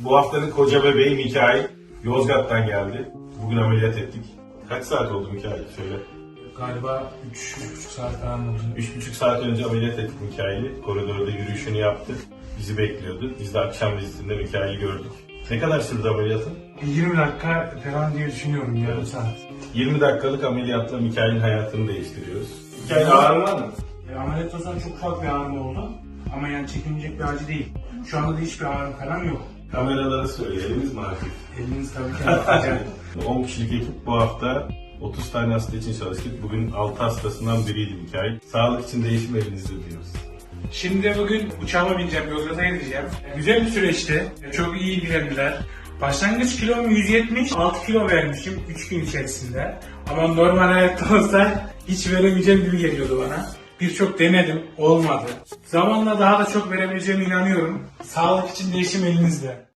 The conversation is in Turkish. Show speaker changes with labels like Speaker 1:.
Speaker 1: Bu haftanın koca bebeği Mikail Yozgat'tan geldi. Bugün ameliyat ettik. Kaç saat oldu Mikail? Söyle.
Speaker 2: Galiba 3,5 saat falan oldu.
Speaker 1: Üç buçuk saat önce ameliyat ettik Mikail'i. Koridorda yürüyüşünü yaptı. Bizi bekliyordu. Biz de akşam vizitinde Mikail'i gördük. Ne kadar sürdü ameliyatın?
Speaker 2: Bir 20 dakika falan diye düşünüyorum yarım saat.
Speaker 1: 20 dakikalık ameliyatla Mikail'in hayatını değiştiriyoruz. Mikail ağrın var mı?
Speaker 2: E, ameliyattan sonra çok ufak bir ağrım oldu. Ama yani çekinecek bir acı değil. Şu anda da hiçbir ağrım falan yok.
Speaker 1: Kameralara söyleyelim hafif?
Speaker 2: Eliniz tabii ki hafiften.
Speaker 1: 10 kişilik ekip bu hafta 30 tane hasta için çalıştık. Bugün 6 hastasından biriydi Mikail. Sağlık için değişim elinizde diyoruz.
Speaker 2: Şimdi bugün uçağıma bineceğim, Yozgat'a gideceğim. Güzel bir süreçti. Çok iyi ilgilendiler. Başlangıç kilom 170, 6 kilo vermişim 3 gün içerisinde. Ama normal hayatta olsa hiç veremeyeceğim gibi geliyordu bana. Birçok denedim, olmadı. Zamanla daha da çok verebileceğime inanıyorum. Sağlık için değişim elinizde.